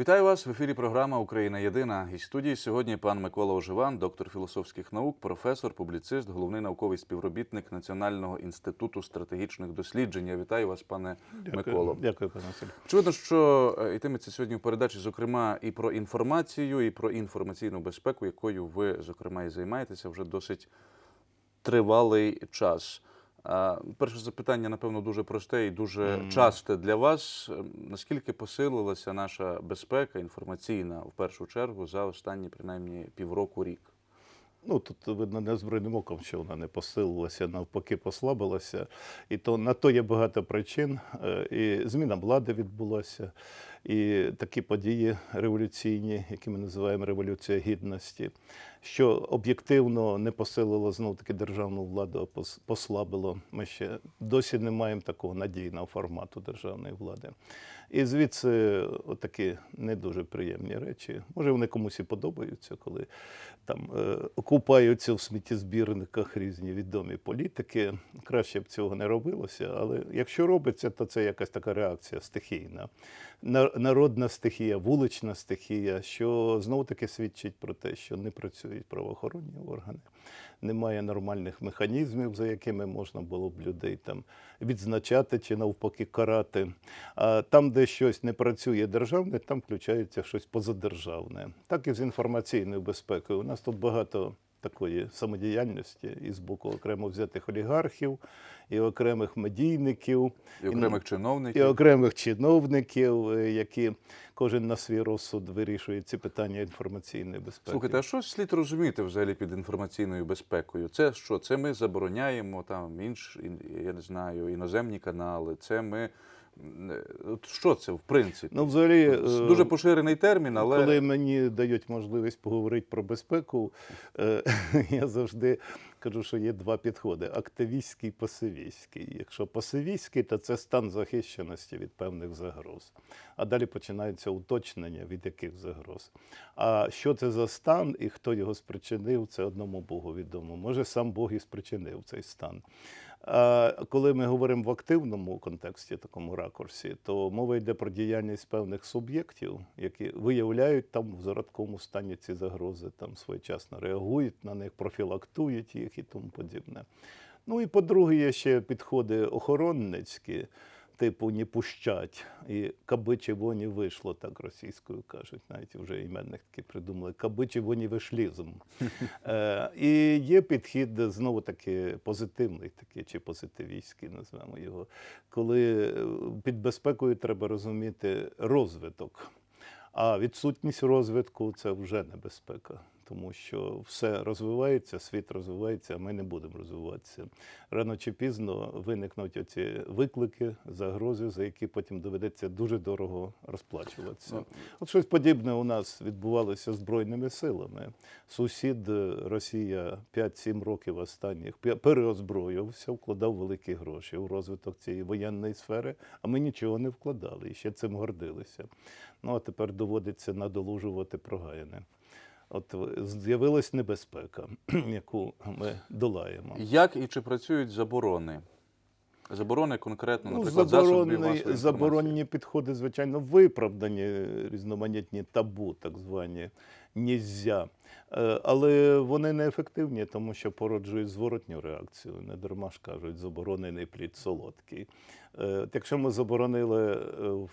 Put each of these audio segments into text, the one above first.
Вітаю вас в ефірі. Програма Україна Єдина. І студії сьогодні пан Микола Оживан, доктор філософських наук, професор, публіцист, головний науковий співробітник Національного інституту стратегічних досліджень. Я вітаю вас, пане Миколо. Дякую, пане Василь. Очевидно, що е, йтиметься сьогодні в передачі, зокрема, і про інформацію, і про інформаційну безпеку, якою ви, зокрема, і займаєтеся вже досить тривалий час. Перше запитання, напевно, дуже просте і дуже Мгм. часте для вас. Ем, Наскільки посилилася наша безпека інформаційна в першу чергу за останні принаймні півроку рік? Ну тут видно незброєним оком, що вона не посилилася, навпаки, послабилася. І то на то є багато причин. Е, І зміна влади відбулася, і такі події революційні, які ми називаємо революція гідності, що об'єктивно не посилило знов таки державну владу, а послабило. Ми ще досі не маємо такого надійного формату державної влади. І звідси отакі не дуже приємні речі. Може, вони комусь і подобаються, коли там е, купаються в сміттєзбірниках різні відомі політики. Краще б цього не робилося, але якщо робиться, то це якась така реакція стихійна. На- Народна стихія, вулична стихія, що знову таки свідчить про те, що не працюють правоохоронні органи, немає нормальних механізмів, за якими можна було б людей там відзначати чи навпаки карати. А там, де щось не працює державне, там включається щось позадержавне. Так і з інформаційною безпекою. У нас тут багато такої самодіяльності і з боку окремо взятих олігархів, і окремих медійників, І окремих і чиновників? окремих чиновників, е, які кожен на свій розсуд вирішує ці питання інформаційної безпеки. Слухайте, а що слід розуміти взагалі під інформаційною безпекою? Це що? Це ми забороняємо там інш, я не знаю, іноземні канали. Це ми. От що це в принципі? Ну, взагалі, е, Дуже поширений термін, але Коли мені дають можливість поговорити про безпеку, е, я завжди кажу, що є два підходи: активістський і пасивістський. Якщо пасивістський, то це стан захищеності від певних загроз. А далі починається уточнення від яких загроз. А що це за стан і хто його спричинив, це одному Богу відомо. Може, сам Бог і спричинив цей стан. Коли ми говоримо в активному контексті, такому ракурсі, то мова йде про діяльність певних суб'єктів, які виявляють там в зародковому стані ці загрози, там своєчасно реагують на них, профілактують їх і тому подібне. Ну і по-друге, є ще підходи охоронницькі, типу не пущать. І кабичі воні вийшло, так російською кажуть, навіть вже іменник таки придумали. Кабичі воні вишлізм. Е, і є підхід знову таки позитивний, такий чи позитивістський, назвемо його, коли е, під безпекою треба розуміти розвиток. А відсутність розвитку це вже небезпека, тому що все розвивається, світ розвивається, а ми не будемо розвиватися. Рано чи пізно виникнуть оці виклики, загрози, за які потім доведеться дуже дорого розплачуватися. Ну, От щось подібне у нас відбувалося збройними силами. Сусід е, Росія 5-7 років останніх пе- переозброювався, вкладав великі гроші у розвиток цієї воєнної сфери, а ми нічого не вкладали і ще цим гордилися. Ну а тепер доводиться надолужувати прогаяне. От з'явилась небезпека, яку ми долаємо. як і чи працюють заборони? Заборони конкретно, Ну, наприклад, засобів заборонні, заборонені підходи, звичайно, виправдані різноманітні табу, так звані нізя. Е, Але вони неефективні, тому що породжують зворотню реакцію. Не дарма ж кажуть, заборонений плід солодкий. Е, Якщо ми заборонили е,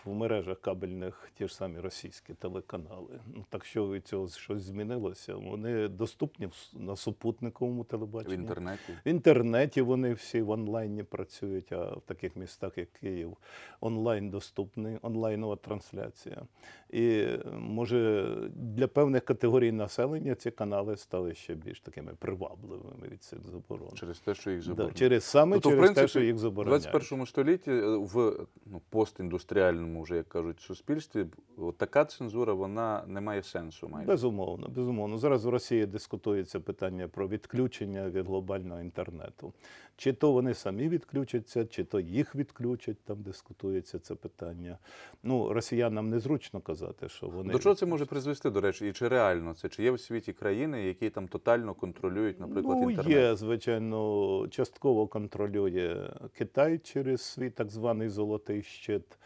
в мережах кабельних ті ж самі російські телеканали, ну так що від цього щось змінилося? Вони доступні в на супутниковому в інтернеті. В інтернеті вони всі в онлайні працюють, а в таких містах, як Київ, онлайн доступний, онлайнова трансляція. І може для певних категорій населення ці канали стали ще більш такими привабливими від цих заборон. Через те, що їх Да, через саме Тобто, в через те, принципі, що їх забороняють. 21 столітті е, в ну, постіндустріальному, вже як кажуть, суспільстві, така цензура вона не має сенсу. Майже. Безумовно, безумовно. Зараз в Росії дискутується питання про відключення від глобального інтернету. Чи то вони самі відключаться, чи то їх відключать, там дискутується це питання. Ну, росіянам незручно казати, що вони До чого це може призвести, до речі, і чи реально це? Чи є в світі країни, які там тотально контролюють, наприклад, ну, інтернет? є, звичайно, частково контролює Китай через свій так званий золотий щит.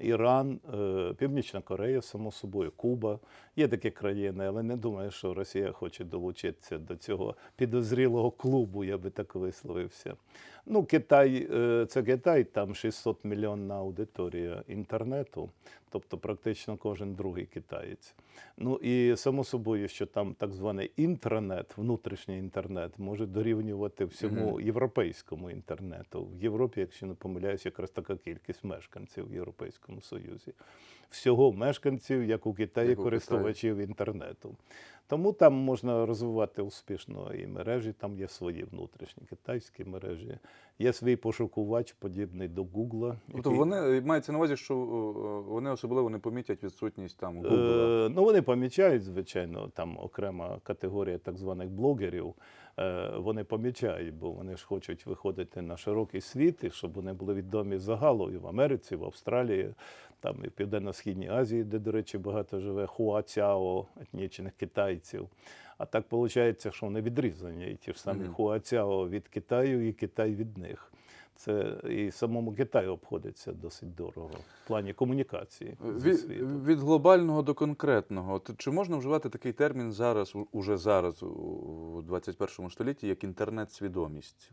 Іран, е, Північна Корея, само собою, Куба. Є такі країни, але не думаю, що Росія хоче долучитися до цього підозрілого клубу, я би так висловився. Ну, Китай, е, це Китай, там 600 мільйонна аудиторія інтернету, тобто практично кожен другий китаєць. Ну і само собою, що там так званий інтранет, внутрішній інтернет, може дорівнювати всьому європейському інтернету. В Європі, якщо не помиляюсь, якраз така кількість мешканців в Європейському Союзі. Всього мешканців, як у Китаї, у користувачів інтернету. Тому там можна розвивати успішно і мережі, там є свої внутрішні китайські мережі, є свій пошукувач, подібний до Гугла. Тобто вони е, мається на увазі, що е, вони особливо не помітять відсутність там Google. Е, ну, вони помічають, звичайно, там окрема категорія так званих блогерів. Е, вони помічають, бо вони ж хочуть виходити на широкий світ, і щоб вони були відомі загалу і в Америці, в Австралії, там і в Південно-Східній Азії, де, до речі, багато живе хуацяо, етнічних китайців. А так виходить, що вони відрізані, і ті ж самі Мгм. хуацяо від Китаю, і Китай від них. Це і самому Китаю обходиться досить дорого в плані комунікації зі Від, від глобального до конкретного. Чи можна вживати такий термін зараз, уже зараз, у 21 столітті, як інтернет-свідомість?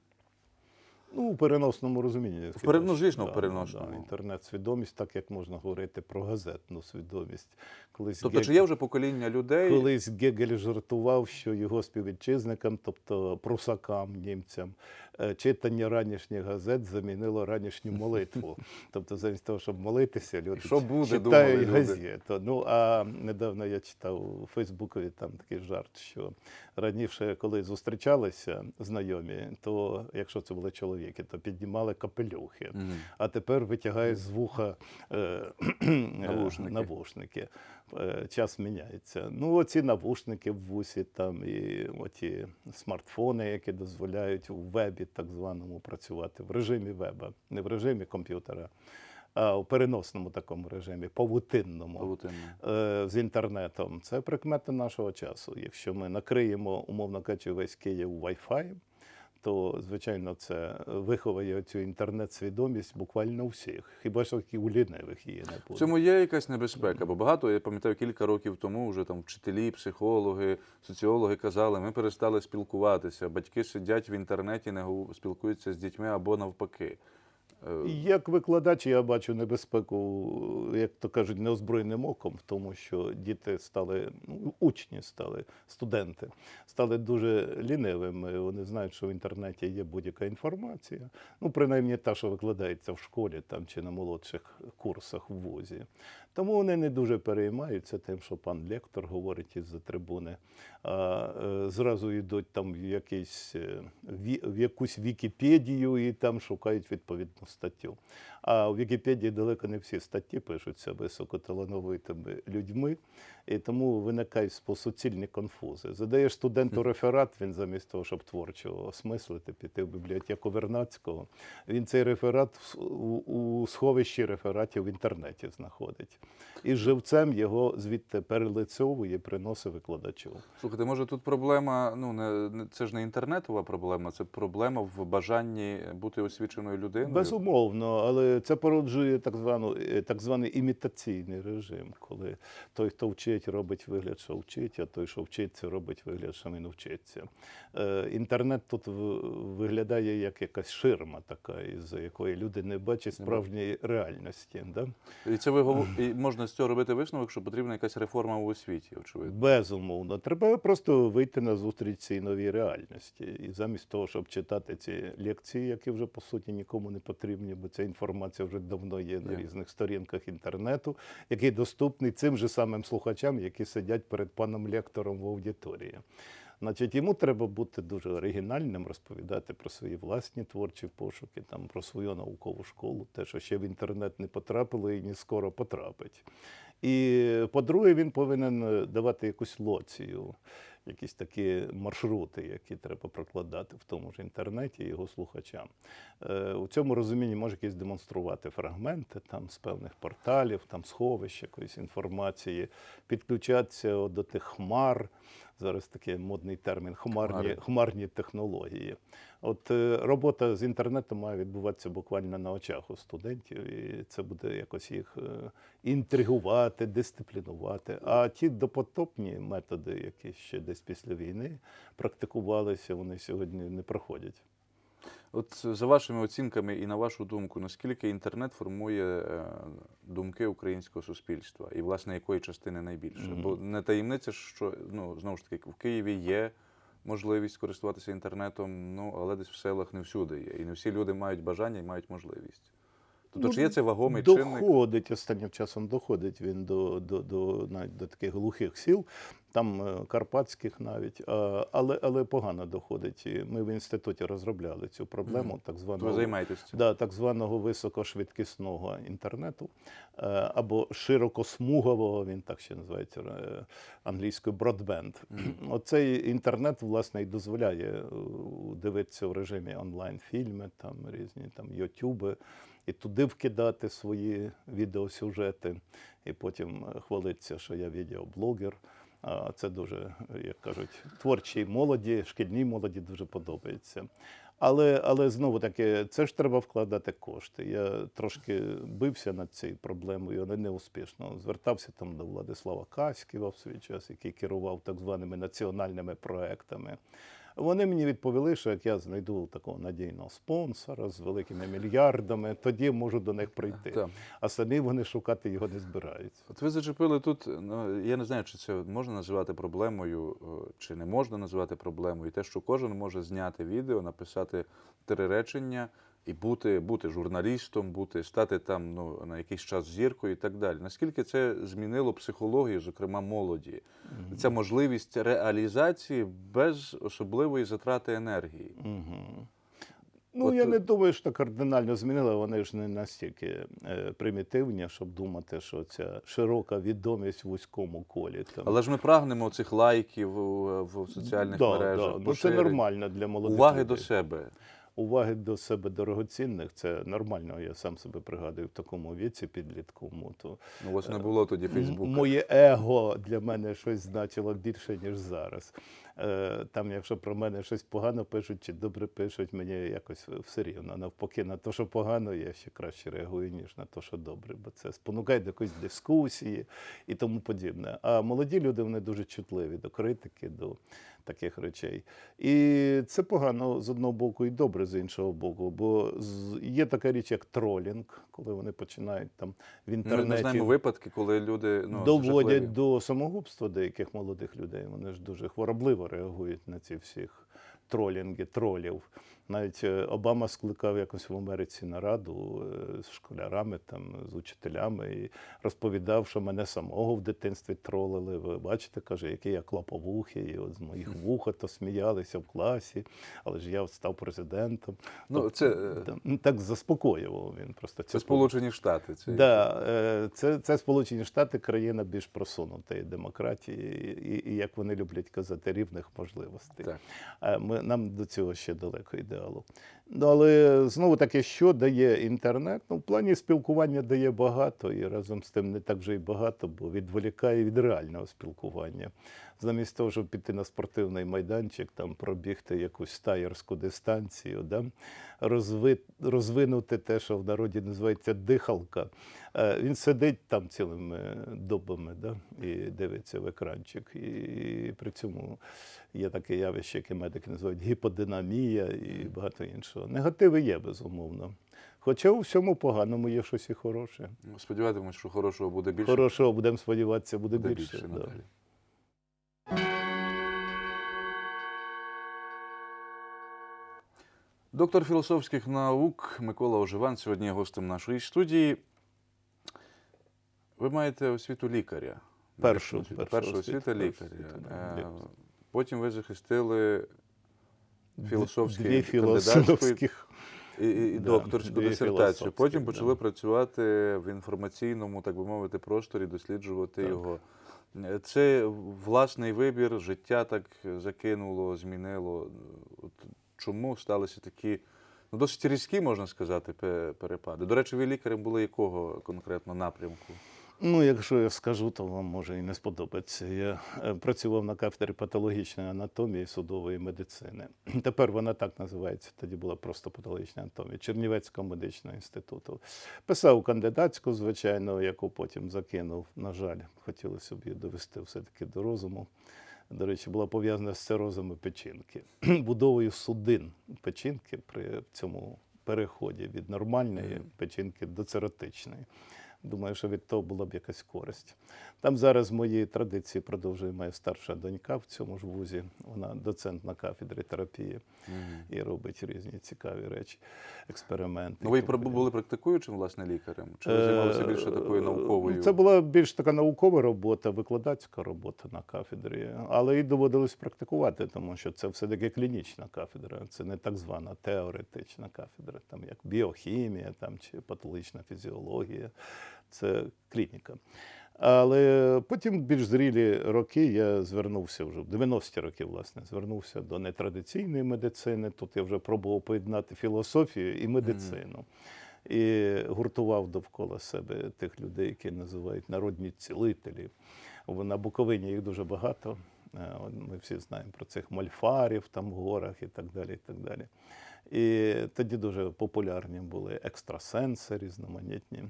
Ну, у переносному розумінні. В пере- ну, хіба що. в переносному. Да, Інтернет-свідомість, так як можна говорити про газетну свідомість. Колись, Тобто, Ге- чи є вже покоління людей? колись Гегель жартував, що його співвітчизникам, тобто прусакам, німцям, читання ранішніх газет замінило ранішню молитву. Тобто, замість того, щоб молитися, люди Що буде, читають думали люди. Ну, а недавно я читав у Фейсбукові там такий жарт, що раніше, коли зустрічалися знайомі, то якщо це були чоловіки, то піднімали капелюхи. Мгм. А тепер витягають з вуха е, Навушники. навушники. Е, Час міняється. Ну, оці навушники в вусі, там і оті смартфони, які дозволяють у вебі, так званому, працювати в режимі веба, не в режимі комп'ютера, а у переносному такому режимі, павутинному Павутинно. е, з інтернетом. Це прикмета нашого часу. Якщо ми накриємо, умовно кажучи, весь Київ Wi-Fi, то, звичайно, це виховає цю інтернет-свідомість буквально всіх. Хіба що і у лінивих її не В цьому є якась небезпека, бо багато, я пам'ятаю, кілька років тому вже там вчителі, психологи, соціологи казали, ми перестали спілкуватися. Батьки сидять в інтернеті, не спілкуються з дітьми або навпаки. Е, Як викладач, я бачу небезпеку, як то кажуть, неозброєним оком в тому, що діти стали, ну, учні стали, студенти стали дуже лінивими. Вони знають, що в інтернеті є будь-яка інформація. Ну, принаймні та, що викладається в школі там чи на молодших курсах в вузі. Тому вони не дуже переймаються тим, що пан лектор говорить із-за трибуни. А е, зразу йдуть там в якийсь е, в якусь Вікіпедію і там шукають відповідну статтю. А в Вікіпедії далеко не всі статті пишуться високоталановитими людьми, і тому виникають суцільні конфузи. Задаєш студенту реферат, він замість того, щоб творчо осмислити, піти в бібліотеку Вернадського, він цей реферат у сховищі рефератів в інтернеті знаходить. І живцем його звідти перелицьовує, приносить викладачу. Слухайте, може тут проблема, ну не, це ж не інтернетова проблема, це проблема в бажанні бути освіченою людиною. Безумовно, але це породжує так, звану, е, так званий імітаційний режим, коли той, хто вчить, робить вигляд, що вчить, а той, що вчиться, робить вигляд, що він вчиться. Е, інтернет тут виглядає як якась ширма така, із якої люди не бачать справжньої реальності. Да? І це ви і можна з цього робити висновок, що потрібна якась реформа в освіті, очевидно. Безумовно, треба просто вийти на зустріч цій новій реальності. І замість того, щоб читати ці лекції, які вже по суті нікому не потрібні, бо ця інформація вже давно є на різних сторінках інтернету, який доступний цим же самим слухачам, які сидять перед паном лектором в аудиторії. Значить, йому треба бути дуже оригінальним, розповідати про свої власні творчі пошуки, там, про свою наукову школу, те, що ще в інтернет не потрапило і не скоро потрапить. І по-друге, він повинен е, давати якусь лоцію, якісь такі маршрути, які треба прокладати в тому ж інтернеті його слухачам. Е, У цьому розумінні може якісь демонструвати фрагменти там, з певних порталів, там, сховищ якоїсь інформації, підключатися до тих хмар, Зараз такий модний термін хмарні, хмарні технології. От е, робота з інтернетом має відбуватися буквально на очах у студентів, і це буде якось їх е, інтригувати, дисциплінувати. А ті допотопні методи, які ще десь після війни практикувалися, вони сьогодні не проходять. От за вашими оцінками і на вашу думку, наскільки інтернет формує е, думки українського суспільства і, власне, якої частини найбільше? Мгм. Бо не таємниця, що ну знову ж таки в Києві є можливість користуватися інтернетом, ну але десь в селах не всюди є. І не всі люди мають бажання і мають можливість. Тобто, Ну, чи є це вагомий чинник? доходить останнім часом доходить він до, до, до, навіть до таких глухих сіл, там е, карпатських навіть, а, але, але погано доходить. Ми в інституті розробляли цю проблему, так Ви званого цим? да, так званого високошвидкісного інтернету е, або широкосмугового, він так ще називається е, англійською бродбенд. Оцей інтернет, власне, і дозволяє дивитися в режимі онлайн фільми, там різні там ютюби, і туди вкидати свої відеосюжети, і потім е, хвалитися, що я відеоблогер. А це дуже, як кажуть, творчій молоді, шкільній молоді дуже подобається. Але, але знову таки, це ж треба вкладати кошти. Я трошки бився над цією проблемою, але не успішно. Звертався там до Владислава Каськіва в свій час, який керував так званими національними проектами. Вони мені відповіли, що як я знайду такого надійного спонсора з великими мільярдами, тоді можу до них прийти. Так. А самі вони шукати його не збираються. От ви зачепили тут. Ну я не знаю, чи це можна називати проблемою, е, чи не можна називати проблемою. Те, що кожен може зняти відео, написати три речення і бути, бути журналістом, бути стати там ну на якийсь час зіркою і так далі. Наскільки це змінило психологію, зокрема молоді? Ця можливість реалізації без особливої затрати енергії. Угу. Ну, От, я е, не думаю, що кардинально змінили. Вони ж не настільки е, примітивні, щоб думати, що ця широка відомість в вузькому колі. Там. Але ж ми прагнемо цих лайків в, в соціальних да, мережах. да. Ну, це нормально для молодих уваги людей. до себе. Уваги до себе дорогоцінних це нормально. Я сам себе пригадую в такому віці підлітковому. То Ну, у вас не було тоді Фейсбука. Моє его для мене щось значило більше, ніж зараз. Е, Там, якщо про мене щось погано пишуть чи добре пишуть, мені якось все рівно. Навпаки, на те, що погано, я ще краще реагую, ніж на те, що добре, бо це спонукає до якоїсь дискусії і тому подібне. А молоді люди вони дуже чутливі до критики, до таких речей. І це погано з одного боку і добре з іншого боку, бо є така річ, як тролінг, коли вони починають там в Ми, інтернеті ми знаємо випадки, коли люди ну, доводять жахливі. до самогубства деяких молодих людей. Вони ж дуже хворобливо реагують на ці всіх тролінги, тролів. Навіть е, Обама скликав якось в Америці нараду е, з школярами, там, з учителями і розповідав, що мене самого в дитинстві тролили. Ви бачите, каже, який я клаповухий, і от з моїх вуха то сміялися в класі, але ж я став президентом. Ну, це, е, Та- ну, так заспокоював він просто Це Сполучені Штати. Це Да, е, це, це Сполучені Штати, країна більш просунутої демократії, і, і як вони люблять казати, рівних можливостей. Так. Ми, нам до цього ще далеко ідеалу. Ну, але знову таки, що дає інтернет? Ну, в плані спілкування дає багато, і разом з тим не так вже й багато, бо відволікає від реального спілкування. Замість того, щоб піти на спортивний майданчик, там пробігти якусь стаєрську дистанцію, да? розви, розвинути те, що в народі називається дихалка. Е, Він сидить там цілими добами да? і дивиться в екранчик. І при цьому є таке явище, яке медики називають гіподинамія і багато іншого. Негативи є, безумовно. Хоча у всьому поганому є щось і хороше. Сподіватимусь, що хорошого буде більше. Хорошого, будемо сподіватися, буде, буде більше. більше да. Доктор філософських наук Микола Оживан сьогодні є гостем нашої студії. Ви маєте освіту лікаря. Першу, освіту. першу першу першу лікаря. освіту, Е. Потім ви захистили філософські філософських. і, і, Да, докторську дисертацію. Потім да. почали працювати в інформаційному, так би мовити, просторі, досліджувати Так. його. Це власний вибір, життя так закинуло, змінило. От чому сталися такі ну, досить різкі, можна сказати, перепади? До речі, ви лікарем були якого конкретно напрямку? Ну, якщо я скажу, то вам може і не сподобається. Я е, працював на кафедрі патологічної анатомії судової медицини. Тепер вона так називається. Тоді була просто патологічна анатомія Чернівецького медичного інституту. Писав кандидатську, звичайно, яку потім закинув. На жаль, хотілося б її довести все-таки до розуму. До речі, була пов'язана з цирозами печінки, будовою судин печінки при цьому переході від нормальної печінки до циротичної. Думаю, що від того була б якась користь. Там зараз мої традиції продовжує моя старша донька в цьому ж вузі. Вона доцент на кафедрі терапії і робить різні цікаві речі, експерименти. Ну, ви були практикуючим власне лікарем? Чи ви займалися більше такою Е, науковою? Це була більш така наукова робота, викладацька робота на кафедрі, але і доводилось практикувати, тому що це все-таки клінічна кафедра, це не так звана теоретична кафедра, там як біохімія там, чи патологічна фізіологія, це клініка. Але потім, більш зрілі роки, я звернувся вже в 90-ті роки, власне, звернувся до нетрадиційної медицини. Тут я вже пробував поєднати філософію і медицину. І гуртував довкола себе тих людей, які називають народні цілителі. На Буковині їх дуже багато. Е, Ми всі знаємо про цих мольфарів там в горах і так далі. І так далі. І тоді дуже популярні були екстрасенси різноманітні.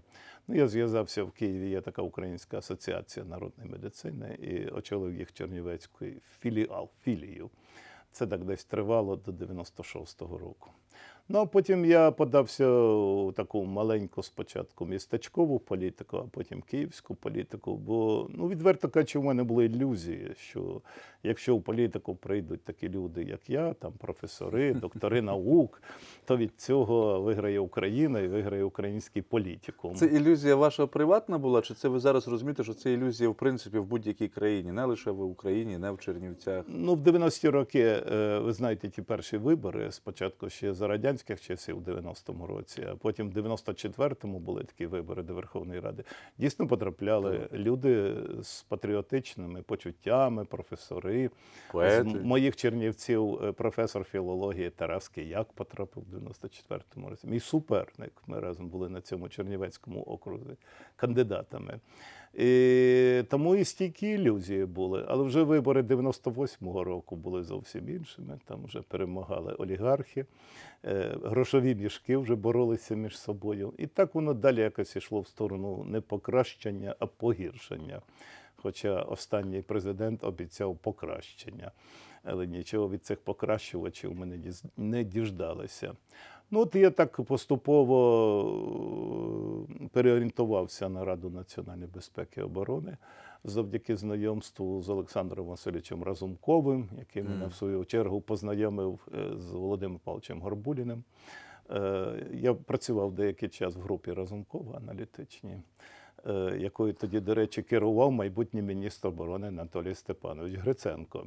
Ну, я зв'язався в Києві, є така Українська асоціація народної медицини і очолив їх Чернівецький філіал, філію. Це так десь тривало до 96-го року. Ну, а потім я подався у таку маленьку спочатку містечкову політику, а потім київську політику. Бо, ну, відверто кажучи, в мене були ілюзії, що якщо в політику прийдуть такі люди, як я, там професори, доктори наук, то від цього виграє Україна і виграє український політикум. Це ілюзія ваша приватна була, чи це ви зараз розумієте, що це ілюзія в принципі в будь-якій країні, не лише в Україні, не в Чернівцях? Ну, в 90-ті роки, е, ви знаєте, ті перші вибори, спочатку ще за радянських часів, в 90-му році, а потім в 94-му були такі вибори до Верховної Ради. Дійсно потрапляли люди з патріотичними почуттями, професори. Поети. З моїх чернівців е, професор філології Тарас Кияк потрапив в 94-му році. Мій суперник. Ми разом були на цьому Чернівецькому окрузі кандидатами. І тому і стійкі ілюзії були. Але вже вибори 98-го року були зовсім іншими. Там вже перемагали олігархи, е, грошові мішки вже боролися між собою. І так воно далі якось йшло в сторону не покращення, а погіршення. Хоча останній президент обіцяв покращення. Але нічого від цих покращувачів ми не діждалися. Ну, от я так поступово е, переорієнтувався на Раду національної безпеки і оборони завдяки знайомству з Олександром Васильовичем Разумковим, який мене в свою чергу познайомив е, з Володимиром Павловичем Горбуліним. Е, Я працював деякий час в групі Разумкова аналітичній, якою тоді, до речі, керував майбутній міністр оборони Анатолій Степанович Гриценко.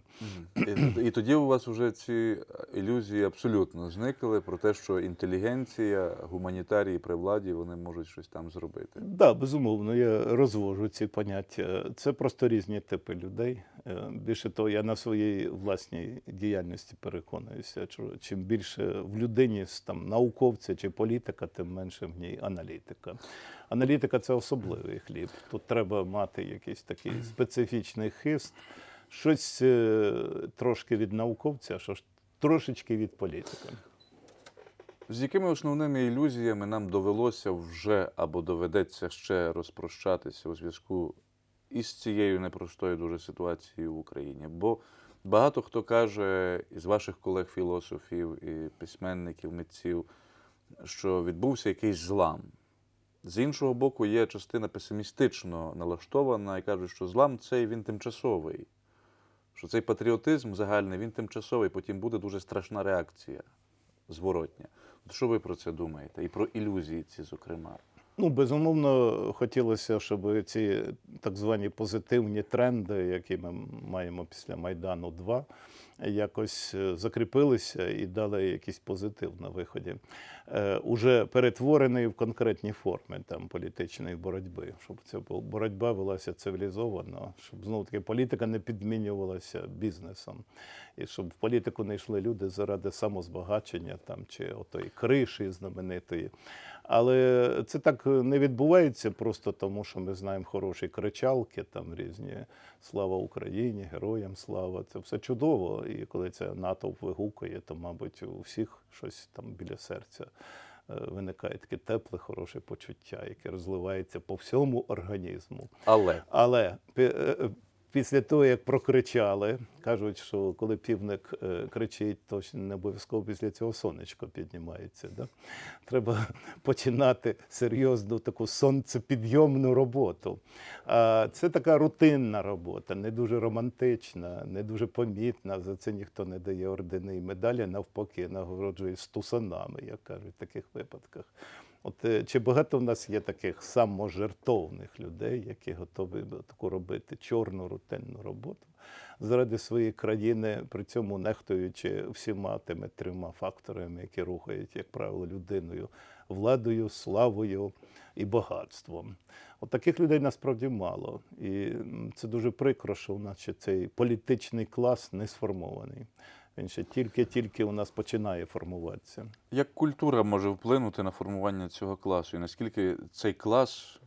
І, і тоді у вас вже ці ілюзії абсолютно зникли про те, що інтелігенція, гуманітарії при владі вони можуть щось там зробити. Так, да, безумовно, я розвожу ці поняття. Це просто різні типи людей. Е, Більше того, я на своїй власній діяльності переконуюся, що чим більше в людині там, науковця чи політика, тим менше в ній аналітика. Аналітика це особливий хліб. Тут треба мати якийсь такий специфічний хист, щось е, трошки від науковця, що ж трошечки від політика. З якими основними ілюзіями нам довелося вже або доведеться ще розпрощатися у зв'язку із цією непростою дуже ситуацією в Україні? Бо багато хто каже із ваших колег-філософів і письменників, митців, що відбувся якийсь злам. З іншого боку, є частина песимістично налаштована і кажуть, що злам цей він тимчасовий, що цей патріотизм загальний він тимчасовий, потім буде дуже страшна реакція зворотня. От що ви про це думаєте? І про ілюзії ці, зокрема. Ну, безумовно, хотілося, щоб ці так звані позитивні тренди, які ми маємо після Майдану 2, якось е, закріпилися і дали якийсь позитив на виході. Е, уже перетворений в конкретні форми там, політичної боротьби, щоб ця боротьба велася цивілізовано, щоб знову таки політика не підмінювалася бізнесом, і щоб в політику не йшли люди заради самозбагачення там, чи отої криші знаменитої. Але це так не відбувається просто тому, що ми знаємо хороші кричалки, там різні слава Україні, героям слава. Це все чудово. І коли це натовп вигукує, то, мабуть, у всіх щось там біля серця е, виникає таке тепле, хороше почуття, яке розливається по всьому організму. Але Але е, е, після того, як прокричали, кажуть, що коли півник е, кричить, то не обов'язково після цього сонечко піднімається. Да? Треба починати серйозну таку сонцепідйомну роботу. А це така рутинна робота, не дуже романтична, не дуже помітна. За це ніхто не дає ордени і медалі, навпаки, нагороджує стусанами, як кажуть в таких випадках. От е, чи багато в нас є таких саможертовних людей, які готові таку робити чорну рутинну роботу заради своєї країни, при цьому нехтуючи всіма тими трьома факторами, які рухають, як правило, людиною, владою, славою і багатством. От таких людей насправді мало. І це дуже прикро, що у нас цей політичний клас не сформований. Він ще тільки-тільки у нас починає формуватися. як культура може вплинути на формування цього класу? І наскільки цей клас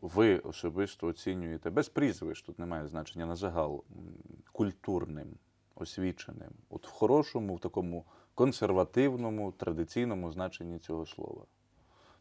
ви особисто оцінюєте без прізвищ, тут немає значення на загал, культурним, освіченим, от в хорошому, в такому консервативному, традиційному значенні цього слова?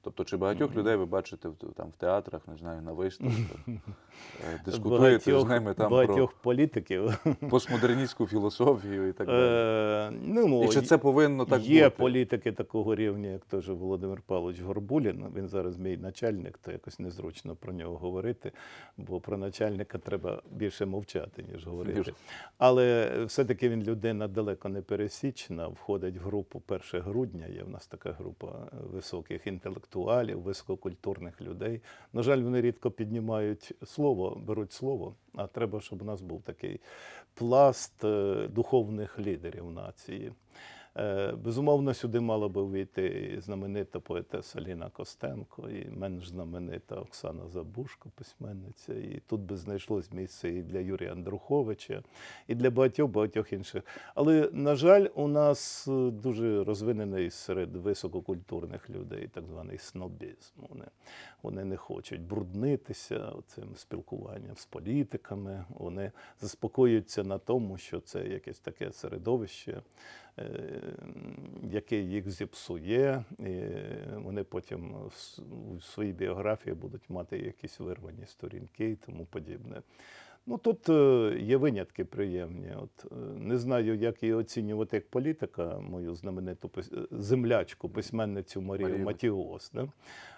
Тобто, чи багатьох людей ви бачите там, в театрах, не знаю, на виставках, е, дискутуєте з ними там багатьох політиків. постмодерністську філософію і так далі? Е, ну, І чи це повинно так є бути? політики такого рівня, як теж Володимир Павлович Горбулін. Він зараз мій начальник, то якось незручно про нього говорити, бо про начальника треба більше мовчати, ніж говорити. Дуже. Але все-таки він людина далеко не пересічна, входить в групу 1 грудня. Є в нас така група е, високих інтелектуалів, висококультурних людей. На жаль, вони рідко піднімають слово, беруть слово. А треба, щоб у нас був такий пласт е, духовних лідерів нації. Е, Безумовно, сюди мала би вийти знаменита поетеса Ліна Костенко, і менш знаменита Оксана Забушко, письменниця. І тут би знайшлось місце і для Юрія Андруховича, і для багатьох багатьох інших. Але, на жаль, у нас е, дуже розвинений серед висококультурних людей так званий снобізм. Вони, не хочуть бруднитися цим спілкуванням з політиками. Вони заспокоюються на тому, що це якесь таке середовище, е, яке їх зіпсує, і вони потім в своїй біографії будуть мати якісь вирвані сторінки і тому подібне. Ну тут е, є винятки приємні. От е, не знаю, як її оцінювати як політика, мою знамениту е, землячку, письменницю Марію Марію. Матіос. Да?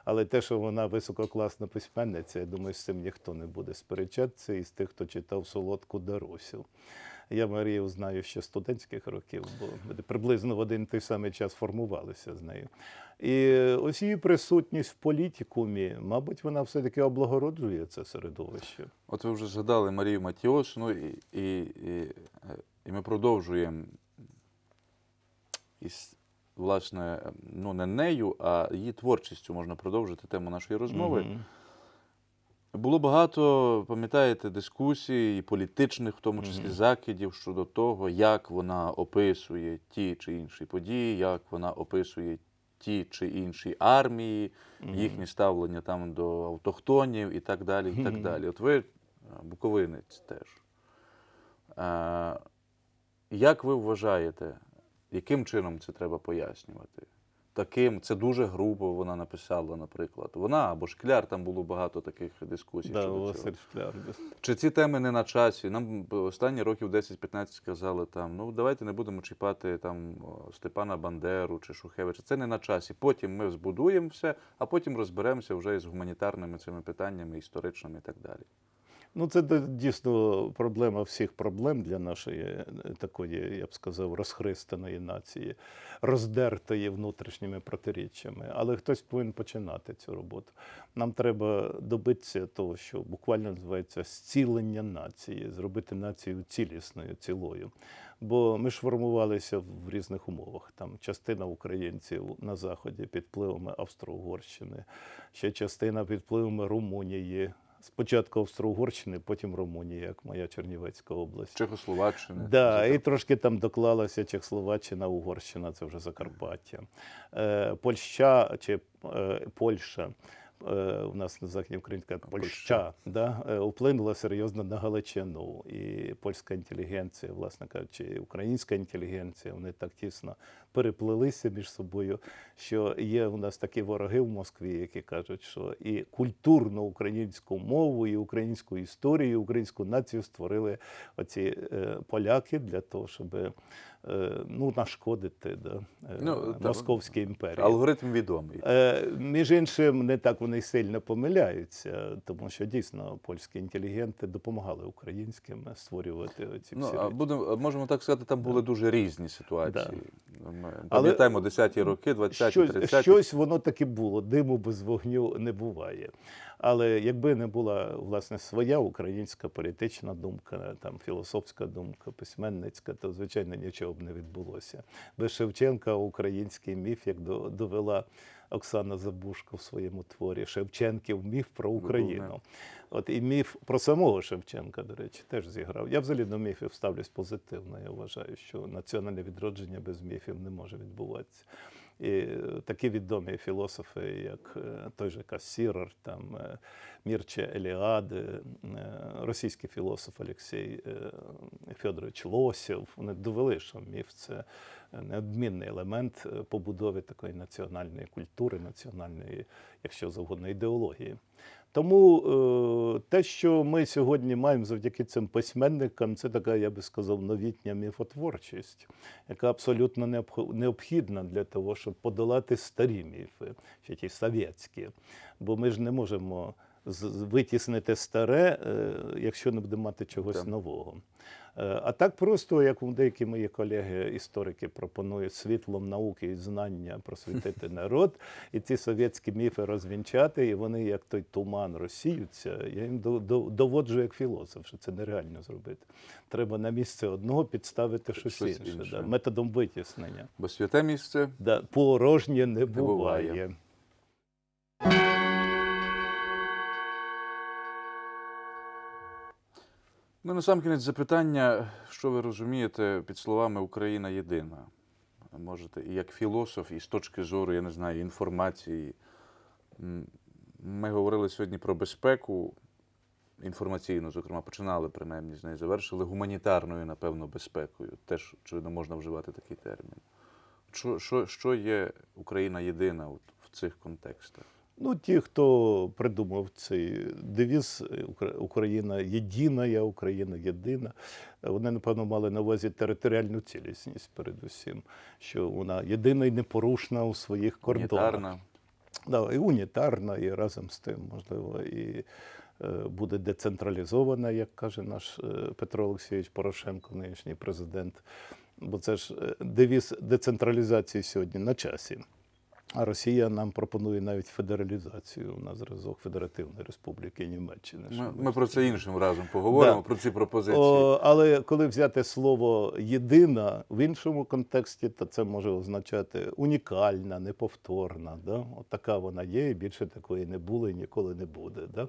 Але те, що вона висококласна письменниця, я думаю, з цим ніхто не буде сперечатися із тих, хто читав солодку Дарусю. Я Марію знаю ще студентських років, бо ми приблизно в один той самий час формувалися з нею. І ось її присутність в політикумі, мабуть, вона все-таки облагороджує це середовище. От ви вже згадали Марію Матіос, ну і, і, і, і ми продовжуємо із, власне, ну не нею, а її творчістю можна продовжити тему нашої розмови. Мгм. Було багато, пам'ятаєте, дискусій, і політичних, в тому числі закидів щодо того, як вона описує ті чи інші події, як вона описує ті чи інші армії, їхнє ставлення там до автохтонів і так далі. і так далі. От ви, е, буковинець теж. Е, Як ви вважаєте, яким чином це треба пояснювати? Таким, це дуже грубо вона написала, наприклад. Вона або Шкляр, там було багато таких дискусій. Да, щодо цього. Шкляр. Чи ці теми не на часі? Нам останні років 10-15 сказали там, ну давайте не будемо чіпати там Степана Бандеру чи Шухевича. Це не на часі. Потім ми збудуємо все, а потім розберемося вже із гуманітарними цими питаннями, історичними і так далі. Ну, це дійсно проблема всіх проблем для нашої е, такої, я б сказав, розхристаної нації, роздертої внутрішніми протиріччями. Але хтось повинен починати цю роботу. Нам треба добитися того, що буквально називається зцілення нації, зробити націю цілісною, цілою. Бо ми ж формувалися в різних умовах. Там частина українців на заході під впливами Австро-Угорщини, ще частина під впливами Румунії, Спочатку Австро-Угорщини, потім Румунії, як моя Чернівецька область. Чехословаччина, Да, і трошки там доклалася Чехословаччина, Угорщина, це вже Закарпаття. Е, Польща чи е, Польща. Е, У нас на західній Україні така Польща, да, е, вплинула серйозно на Галичину. І польська інтелігенція, власне кажучи, і українська інтелігенція, вони так тісно переплелися між собою, що є у нас такі вороги в Москві, які кажуть, що і культурну українську мову, і українську історію, і українську націю створили оці е, поляки для того, щоб ну, нашкодити да, Ну, Московській імперії. Алгоритм відомий. Між іншим, не так вони сильно помиляються, тому що дійсно польські інтелігенти допомагали українським створювати ці Ну, всі а речі. будемо, можемо так сказати, там були дуже різні ситуації. Ми Але пам'ятаємо 10-ті роки, 20-ті, щось, 30-ті. щось воно таки було. Диму без вогню не буває. Але якби не була власне своя українська політична думка, там філософська думка, письменницька, то звичайно нічого б не відбулося. Без Шевченка український міф, як до- довела Оксана Забушко в своєму творі, Шевченків міф про Україну. От і міф про самого Шевченка, до речі, теж зіграв. Я взагалі до міфів ставлюсь позитивно. Я вважаю, що національне відродження без міфів не може відбуватися. І е, такі відомі філософи, як е, той же Кассірер, там Мірче Еліади, е, російський філософ Олексій е, Федорович Лосів, вони довели, що міф це неодмінний елемент е, побудови такої національної культури, національної, якщо завгодно, ідеології. Тому е, те, що ми сьогодні маємо завдяки цим письменникам, це така, я би сказав, новітня міфотворчість, яка абсолютно необх- необхідна для того, щоб подолати старі міфи, ще ті совєтські. Бо ми ж не можемо витіснити старе, е, якщо не будемо мати чогось нового. Е, А так просто, як деякі мої колеги-історики пропонують світлом науки і знання просвітити народ, і ці совєтські міфи розвінчати, і вони, як той туман, розсіються. Я їм до- до- доводжу як філософ, що це нереально зробити. Треба на місце одного підставити щось, Щось інше, інше. Да, методом витіснення. Бо святе місце Да, порожнє не буває. буває. Ну, насамкінець запитання, що ви розумієте під словами Україна єдина? Можете і як філософ, і з точки зору, я не знаю, інформації. Ми говорили сьогодні про безпеку інформаційну, зокрема, починали принаймні з неї, завершили гуманітарною, напевно, безпекою. Теж, очевидно, можна вживати такий термін. Що, що, що є Україна єдина от в цих контекстах? Ну, ті, хто придумав цей девіз Україна єдина, Україна єдина, вони, напевно, мали на увазі територіальну цілісність, передусім, що вона єдина і непорушна у своїх кордонах. Да, і унітарна, і разом з тим, можливо, і е, буде децентралізована, як каже наш е, Петро Олексійович Порошенко, нинішній президент. Бо це ж е, девіз децентралізації сьогодні на часі. А Росія нам пропонує навіть федералізацію на зразок Федеративної Республіки Німеччини. Ми, ми про це іншим разом поговоримо, Да. про ці пропозиції. о, але коли взяти слово єдина в іншому контексті, то це може означати унікальна, неповторна. Да? От така вона є, і більше такої не було і ніколи не буде. Да?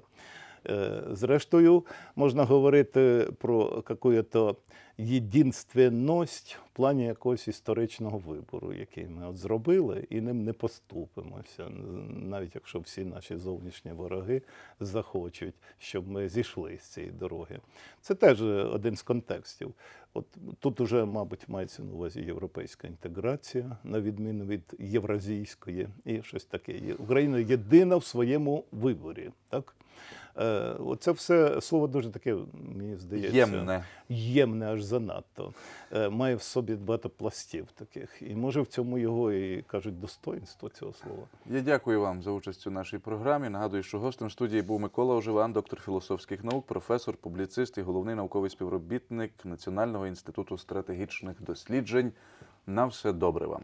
Е, Зрештою, можна говорити про якусь єдинственність в плані якогось історичного вибору, який ми от зробили, і ним не поступимося, навіть якщо всі наші зовнішні вороги захочуть, щоб ми зійшли з цієї дороги. Це теж один з контекстів. От тут уже, мабуть, мається на увазі європейська інтеграція, на відміну від євразійської, і щось таке. Україна єдина в своєму виборі. Так? Е, Оце все слово дуже таке, мені здається, Ємне. ємне аж занадто. Е, Має в собі багато пластів таких. І може в цьому його і кажуть достоинство цього слова. Я дякую вам за участь у нашій програмі. Нагадую, що гостем студії був Микола Оживан, доктор філософських наук, професор, публіцист і головний науковий співробітник Національного інституту стратегічних досліджень. На все добре вам.